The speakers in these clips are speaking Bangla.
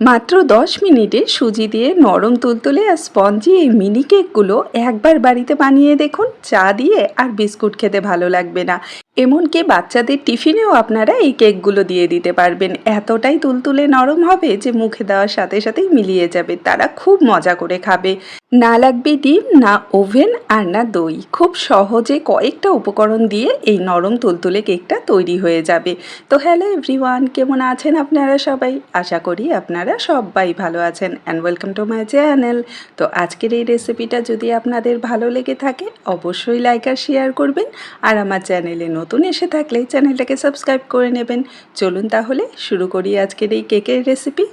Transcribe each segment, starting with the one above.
মাত্র দশ মিনিটে সুজি দিয়ে নরম তুলতুলে আর স্পঞ্জি এই মিনি কেকগুলো একবার বাড়িতে বানিয়ে দেখুন, চা দিয়ে আর বিস্কুট খেতে ভালো লাগবে না। এমনকি বাচ্চাদের টিফিনেও আপনারা এই কেকগুলো দিয়ে দিতে পারবেন। এতটাই তুলতুলে নরম হবে যে মুখে দেওয়ার সাথে সাথেই মিলিয়ে যাবে। তারা খুব মজা করে খাবে। না লাগবে ডিম, না ওভেন আর না দই। খুব সহজে কয়েকটা উপকরণ দিয়ে এই নরম তুলতুলে কেকটা তৈরি হয়ে যাবে। তো হ্যালো এভরিওয়ান, কেমন আছেন আপনারা সবাই? আশা করি আপনারা সবাই ভালো আছেন and welcome to my channel তো আজকের এই রেসিপিটা যদি আপনাদের ভালো লেগে থাকে, অবশ্যই লাইক আর শেয়ার করবেন। আর আমার চ্যানেলে নতুন এসে থাকলে চ্যানেলটাকে সাবস্ক্রাইব করে নেবেন। চলুন তাহলে শুরু করি আজকের এই কেকের রেসিপি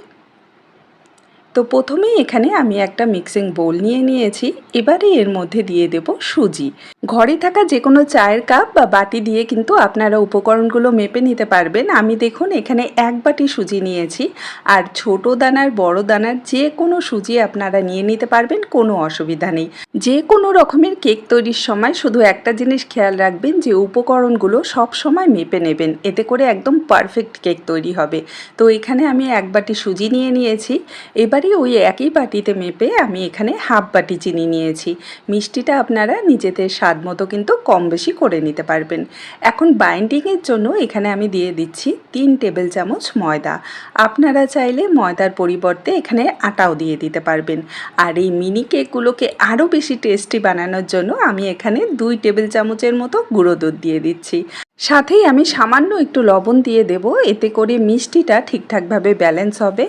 তো প্রথমেই এখানে আমি একটা মিক্সিং বোল নিয়ে নিয়েছি। এবারে এর মধ্যে দিয়ে দেব সুজি। ঘরে থাকা যে কোনো চায়ের কাপ বা বাটি দিয়ে কিন্তু আপনারা উপকরণগুলো মেপে নিতে পারবেন। আমি দেখুন, এখানে এক বাটি সুজি নিয়েছি। আর ছোট দানার, বড় দানার যে কোনো সুজি আপনারা নিয়ে নিতে পারবেন, কোনো অসুবিধা নেই। যে কোনো রকমের কেক তৈরির সময় শুধু একটা জিনিস খেয়াল রাখবেন যে উপকরণগুলো সব সময় মেপে নেবেন। এতে করে একদম পারফেক্ট কেক তৈরি হবে। তো এখানে আমি এক বাটি সুজি নিয়ে নিয়েছি। এবারে ওই একই বাটিতে মেপে আমি এখানে হাফ বাটি চিনি নিয়েছি। মিষ্টিটা আপনারা নিজেদের স্বাদ মতো কিন্তু কম বেশি করে নিতে পারবেন। এখন বাইন্ডিংয়ের জন্য এখানে আমি দিয়ে দিচ্ছি তিন টেবিল চামচ ময়দা। আপনারা চাইলে ময়দার পরিবর্তে এখানে আটাও দিয়ে দিতে পারবেন। আর এই মিনি কেকগুলোকে আরও বেশি টেস্টি বানানোর জন্য আমি এখানে দুই টেবিল চামচের মতো গুঁড়ো দুধ দিয়ে দিচ্ছি। সাথেই আমি সামান্য একটু লবণ দিয়ে দেব, এতে করে মিষ্টিটা ঠিকঠাকভাবে ব্যালেন্স হবে।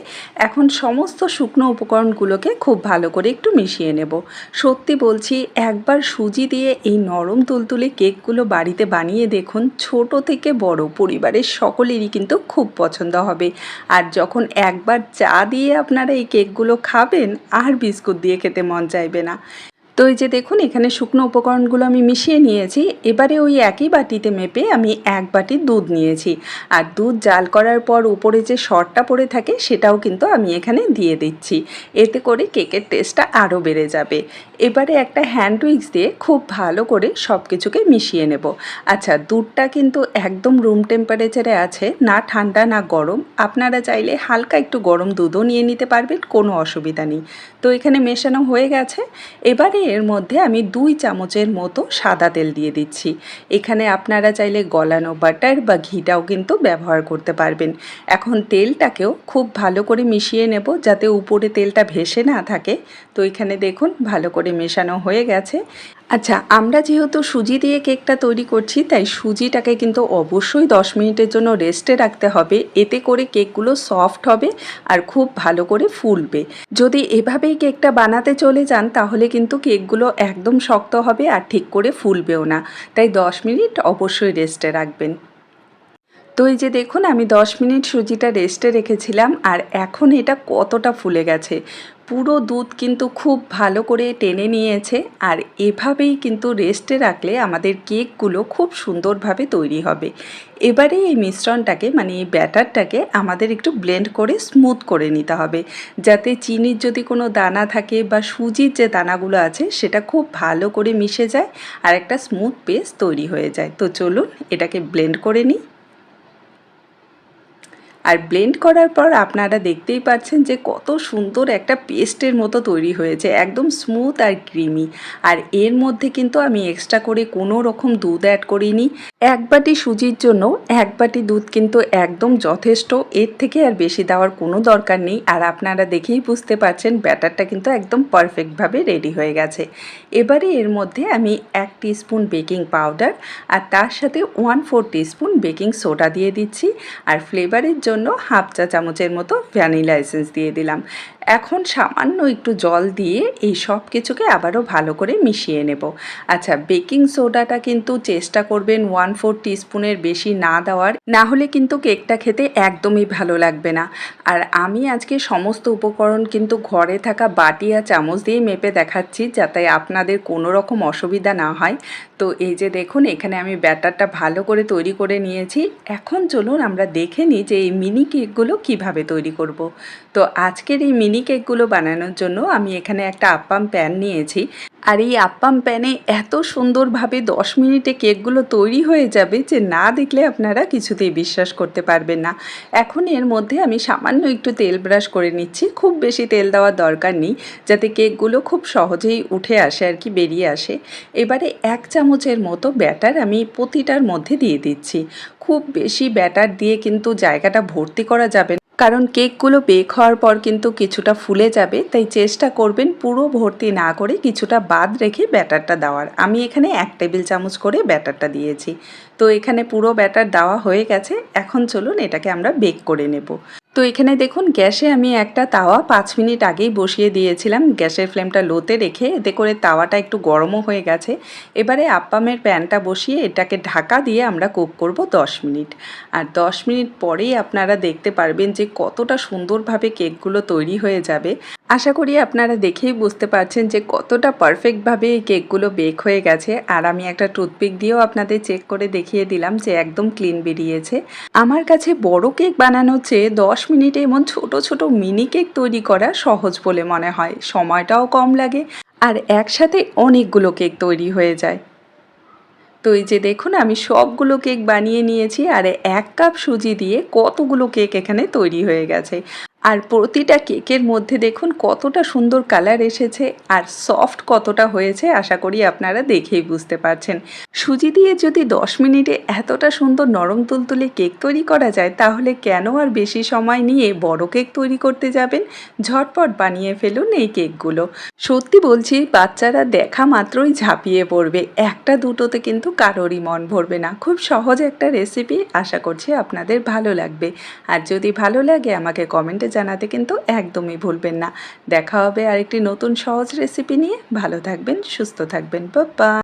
এখন সমস্ত শুকনো উপকরণগুলোকে খুব ভালো করে একটু মিশিয়ে নেব। সত্যি বলছি, একবার সুজি দিয়ে এই নরম তুলতুলে কেকগুলো বাড়িতে বানিয়ে দেখুন, ছোট থেকে বড় পরিবারের সকলেরই কিন্তু খুব পছন্দ হবে। আর যখন একবার চা দিয়ে আপনারা এই কেকগুলো খাবেন, আর বিস্কুট দিয়ে খেতে মন চাইবে না। তো এই যে দেখুন, এখানে শুকনো উপকরণগুলো আমি মিশিয়ে নিয়েছি। এবারে ওই একই বাটিতে মেপে আমি এক বাটি দুধ নিয়েছি। আর দুধ জাল করার পর উপরে যে শরটা পড়ে থাকে, সেটাও কিন্তু আমি এখানে দিয়ে দিচ্ছি। এতে করে কেকের টেস্টটা আরও বেড়ে যাবে। এবারে একটা হ্যান্ড উইক্স দিয়ে খুব ভালো করে সব কিছুকে মিশিয়ে নেব। আচ্ছা দুধটা কিন্তু একদম রুম টেম্পারেচারে আছে, না ঠান্ডা, না গরম। আপনারা চাইলে হালকা একটু গরম দুধও নিয়ে নিতে পারবেন, কোনো অসুবিধা নেই। তো এখানে মেশানো হয়ে গেছে। এবারে এর মধ্যে আমি দুই চামচের মতো সাদা তেল দিয়ে দিচ্ছি। এখানে আপনারা চাইলে গলানো বাটার বা ঘিটাও কিন্তু ব্যবহার করতে পারবেন। এখন তেলটাকেও খুব ভালো করে মিশিয়ে নেব যাতে উপরে তেলটা ভেসে না থাকে। তো এখানে দেখুন, ভালো করে মেশানো হয়ে গেছে। আচ্ছা আমরা যেহেতু সুজি দিয়ে কেকটা তৈরি করছি, তাই সুজিটাকে কিন্তু অবশ্যই দশ মিনিটের জন্য রেস্টে রাখতে হবে। এতে করে কেকগুলো সফট হবে আর খুব ভালো করে ফুলবে। যদি এভাবেই কেকটা বানাতে চলে যান, তাহলে কিন্তু কেকগুলো একদম শক্ত হবে আর ঠিক করে ফুলবেও না। তাই দশ মিনিট অবশ্যই রেস্টে রাখবেন। তো এই যে দেখুন, আমি 10 মিনিট সুজিটা রেস্টে রেখেছিলাম আর এখন এটা কতটা ফুলে গেছে। পুরো দুধ কিন্তু খুব ভালো করে টেনে নিয়েছে আর এভাবেই কিন্তু রেস্টে রাখলে আমাদের কেকগুলো খুব সুন্দরভাবে তৈরি হবে। এবারে এই মিশ্রণটাকে মানে এই ব্যাটারটাকে আমাদের একটু ব্লেন্ড করে স্মুথ করে নিতে হবে। যাতে চিনির যদি কোনো দানা থাকে বা সুজির যে দানাগুলো আছে, সেটা খুব ভালো করে মিশে যায় আর একটা স্মুথ পেস্ট তৈরি হয়ে যায়। তো চলুন এটাকে ব্লেন্ড করে নিই। আর ব্লেন্ড করার পর আপনারা দেখতেই পাচ্ছেন যে কত সুন্দর একটা পেস্টের মতো তৈরি হয়েছে, একদম স্মুথ আর ক্রিমি আর এর মধ্যে কিন্তু আমি এক্সট্রা করে কোনো রকম দুধ অ্যাড করিনি। এক বাটি সুজির জন্য এক বাটি দুধ কিন্তু একদম যথেষ্ট। এর থেকে আর বেশি দেওয়ার কোনো দরকার নেই। আর আপনারা দেখেই বুঝতে পারছেন, ব্যাটারটা কিন্তু একদম পারফেক্টভাবে রেডি হয়ে গেছে। এবারে এর মধ্যে আমি এক স্পুন বেকিং পাউডার আর তার সাথে one four spoon baking soda দিয়ে দিচ্ছি। আর ফ্লেভারের জন্য হাফ চা চামচের মতো ভ্যানিলা এসেন্স দিয়ে দিলাম। এখন সামান্য একটু জল দিয়ে এই সব কিছুকে আবারও ভালো করে মিশিয়ে নেব। আচ্ছা বেকিং সোডাটা কিন্তু চেষ্টা করবেন ওয়ান ফোর টিস্পুনের বেশি না দেওয়ার, না হলে কিন্তু কেকটা খেতে একদমই ভালো লাগবে না। আর আমি আজকে সমস্ত উপকরণ কিন্তু ঘরে থাকা বাটি আর চামচ দিয়ে মেপে দেখাচ্ছি যাতে আপনাদের কোনো রকম অসুবিধা না হয়। তো এই যে দেখুন, এখানে আমি ব্যাটারটা ভালো করে তৈরি করে নিয়েছি। এখন চলুন আমরা দেখে নিই যে এই মিনি কেকগুলো কীভাবে তৈরি করব। তো আজকের এই মিনি কেকগুলো বানানোর জন্য আমি এখানে একটা আপ্পাম প্যান নিয়েছি। আর এই আপ্পাম প্যানে এত সুন্দরভাবে দশ মিনিটে কেকগুলো তৈরি হয়ে যাবে যে না দেখলে আপনারা কিছুতেই বিশ্বাস করতে পারবেন না। এখন এর মধ্যে আমি সামান্য একটু তেল ব্রাশ করে নিচ্ছি। খুব বেশি তেল দেওয়ার দরকার নেই, যাতে কেকগুলো খুব সহজেই উঠে আসে আর কি, বেরিয়ে আসে। এবারে এক চামচের মতো ব্যাটার আমি প্রতিটার মধ্যে দিয়ে দিচ্ছি। খুব বেশি ব্যাটার দিয়ে কিন্তু জায়গাটা ভর্তি করা যাবে না কারণ কেকগুলো বেক হওয়ার পর কিন্তু কিছুটা ফুলে যাবে, তাই চেষ্টা করবেন পুরো ভর্তি না করে কিছুটা বাদ রেখে ব্যাটারটা দেওয়ার। আমি এখানে এক টেবিল চামচ করে ব্যাটারটা দিয়েছি। তো এখানে পুরো ব্যাটার দেওয়া হয়ে গেছে, এখন চলুন এটাকে আমরা বেক করে নেব। তো এখানে দেখুন, গ্যাসে আমি একটা তাওয়া পাঁচ মিনিট আগেই বসিয়ে দিয়েছিলাম। গ্যাসের ফ্লেমটা লোতে রেখে এতে করে তাওয়াটা একটু গরমও হয়ে গেছে। এবারে আপ্পামের প্যানটা বসিয়ে এটাকে ঢাকা দিয়ে আমরা কুক করব দশ মিনিট। আর দশ মিনিট পরেই আপনারা দেখতে পারবেন যে কতটা সুন্দরভাবে কেকগুলো তৈরি হয়ে যাবে। আশা করি আপনারা দেখেই বুঝতে পারছেন যে কতটা পারফেক্টভাবে এই কেকগুলো বেক হয়ে গেছে। আর আমি একটা টুথপিক দিয়েও আপনাদের চেক করে দেখিয়ে দিলাম যে একদম ক্লিন বেরিয়েছে। আমার কাছে বড় কেক বানানোর চেয়ে দশ মিনিটে এমন ছোট ছোট মিনি কেক তৈরি করা সহজ বলে মনে হয়। সময়টাও কম লাগে আর একসাথে অনেকগুলো কেক তৈরি হয়ে যায়। তো এই যে দেখুন, আমি সবগুলো কেক বানিয়ে নিয়েছি আর এক কাপ সুজি দিয়ে কতগুলো কেক এখানে তৈরি হয়ে গেছে। আর প্রতিটা কেকের মধ্যে দেখুন কতটা সুন্দর কালার এসেছে আর সফট কতটা হয়েছে আশা করি আপনারা দেখেই বুঝতে পারছেন। সুজি দিয়ে যদি দশ মিনিটে এতটা সুন্দর নরম তুলতুলে কেক তৈরি করা যায়, তাহলে কেন আর বেশি সময় নিয়ে বড় কেক তৈরি করতে যাবেন? ঝটপট বানিয়ে ফেলুন এই কেকগুলো। সত্যি বলছি, বাচ্চারা দেখা মাত্রই ঝাঁপিয়ে পড়বে। একটা দুটোতে কিন্তু কারোরই মন ভরবে না। খুব সহজ একটা রেসিপি, আশা করছি আপনাদের ভালো লাগবে। আর যদি ভালো লাগে, আমাকে কমেন্টে জানাতে কিন্তু একদমই ভুলবেন না। দেখা হবে আরেকটি নতুন সহজ রেসিপি নিয়ে। ভালো থাকবেন, সুস্থ থাকবেন বাবা